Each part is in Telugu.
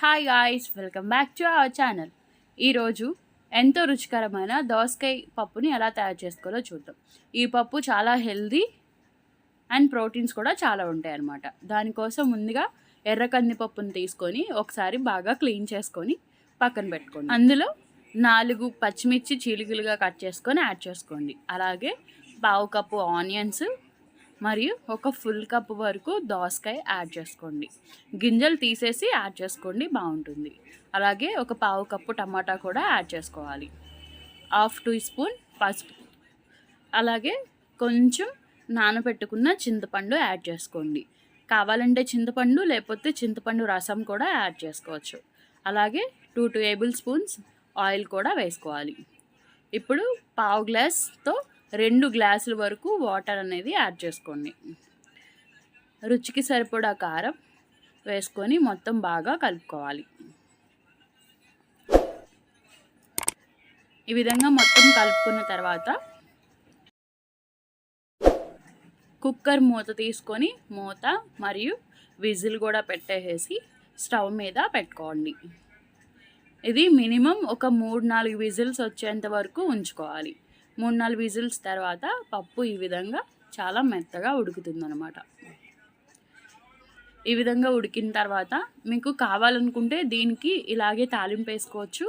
Hi guys welcome back to our channel ఈరోజు ఎంతో రుచికరమైన దోసకాయ పప్పుని ఎలా తయారు చేసుకోవాలో చూద్దాం. ఈ పప్పు చాలా హెల్దీ అండ్ ప్రోటీన్స్ కూడా చాలా ఉంటాయి అన్నమాట. దానికోసం ముందుగా ఎర్ర కందిపప్పుని తీసుకొని ఒకసారి బాగా క్లీన్ చేసుకొని పక్కన పెట్టుకోండి. అందులో నాలుగు పచ్చిమిర్చి చీలికలుగా కట్ చేసుకొని యాడ్ చేసుకోండి. అలాగే పావు కప్పు ఆనియన్స్ మరియు ఒక ఫుల్ కప్ వరకు దోసకాయ యాడ్ చేసుకోండి. గింజలు తీసేసి యాడ్ చేసుకోండి బాగుంటుంది. అలాగే ఒక పావు కప్పు టమాటా కూడా యాడ్ చేసుకోవాలి. హాఫ్ టీ స్పూన్ పసుపు. అలాగే కొంచెం నానబెట్టుకున్న చింతపండు యాడ్ చేసుకోండి. కావాలంటే చింతపండు లేకపోతే చింతపండు రసం కూడా యాడ్ చేసుకోవచ్చు. అలాగే టూ టేబుల్ స్పూన్స్ ఆయిల్ కూడా వేసుకోవాలి. ఇప్పుడు పావు గ్లాస్తో రెండు గ్లాసుల వరకు వాటర్ అనేది యాడ్ చేసుకోండి. రుచికి సరిపడా కారం వేసుకొని మొత్తం బాగా కలుపుకోవాలి. ఈ విధంగా మొత్తం కలుపుకున్న తర్వాత కుక్కర్ మూత తీసుకొని మూత మరియు విజిల్ కూడా పెట్టేసి స్టవ్ మీద పెట్టుకోండి. ఇది మినిమం ఒక మూడు నాలుగు విజిల్స్ వచ్చేంత వరకు ఉంచుకోవాలి. మూడు నాలుగు విజిల్స్ తర్వాత పప్పు ఈ విధంగా చాలా మెత్తగా ఉడుకుతుందనమాట ఈ విధంగా ఉడికిన తర్వాత మీకు కావాలనుకుంటే దీనికి ఇలాగే తాలింపు వేసుకోవచ్చు.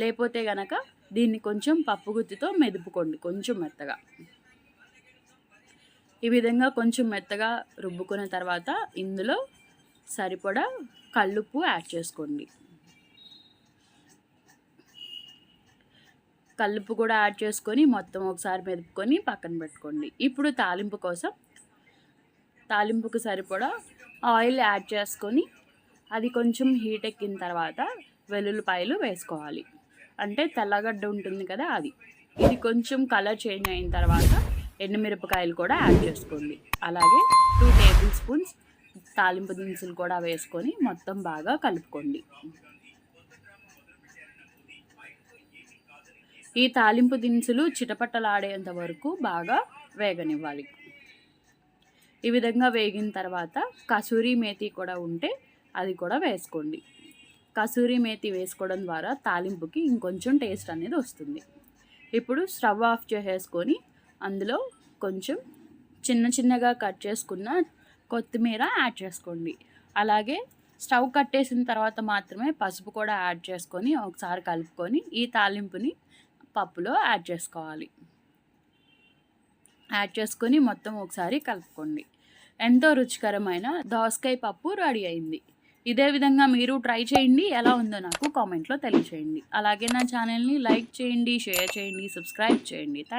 లేకపోతే గనక దీన్ని కొంచెం పప్పు గుత్తితో మెదుపుకోండి కొంచెం మెత్తగా. ఈ విధంగా కొంచెం మెత్తగా రుబ్బుకున్న తర్వాత ఇందులో సరిపడా కల్లుప్పు యాడ్ చేసుకోండి. కల్లుపు కూడా యాడ్ చేసుకొని మొత్తం ఒకసారి మెదుపుకొని పక్కన పెట్టుకోండి. ఇప్పుడు తాలింపు కోసం తాలింపుకు సరిపడా ఆయిల్ యాడ్ చేసుకొని అది కొంచెం హీట్ ఎక్కిన తర్వాత వెల్లుల్లిపాయలు వేసుకోవాలి. అంటే తెల్లగడ్డ ఉంటుంది కదా అది. ఇది కొంచెం కలర్ చేంజ్ అయిన తర్వాత ఎండుమిరపకాయలు కూడా యాడ్ చేసుకోండి. అలాగే టూ టేబుల్ స్పూన్స్ తాలింపు దినుసులు కూడా వేసుకొని మొత్తం బాగా కలుపుకోండి. ఈ తాలింపు దినుసులు చిటపట్టలాడేంత వరకు బాగా వేగనివ్వాలి. ఈ విధంగా వేగిన తర్వాత కసూరి మేతి కూడా ఉంటే అది కూడా వేసుకోండి. కసూరి మేతి వేసుకోవడం ద్వారా తాలింపుకి ఇంకొంచెం టేస్ట్ అనేది వస్తుంది. ఇప్పుడు స్టవ్ ఆఫ్ చేసేసుకొని అందులో కొంచెం చిన్న చిన్నగా కట్ చేసుకున్న కొత్తిమీర యాడ్ చేసుకోండి. అలాగే స్టవ్ కట్టేసిన తర్వాత మాత్రమే పసుపు కూడా యాడ్ చేసుకొని ఒకసారి కలుపుకొని ఈ తాలింపుని పప్పులో యాడ్ చేసుకోవాలి. యాడ్ చేసుకొని మొత్తం ఒకసారి కలుపుకోండి. ఎంతో రుచికరమైన దోసకాయ పప్పు రెడీ అయింది. ఇదే విధంగా మీరు ట్రై చేయండి. ఎలా ఉందో నాకు కామెంట్లో తెలియచేయండి. అలాగే నా ఛానల్ని లైక్ చేయండి షేర్ చేయండి సబ్స్క్రైబ్ చేయండి. థ్యాంక్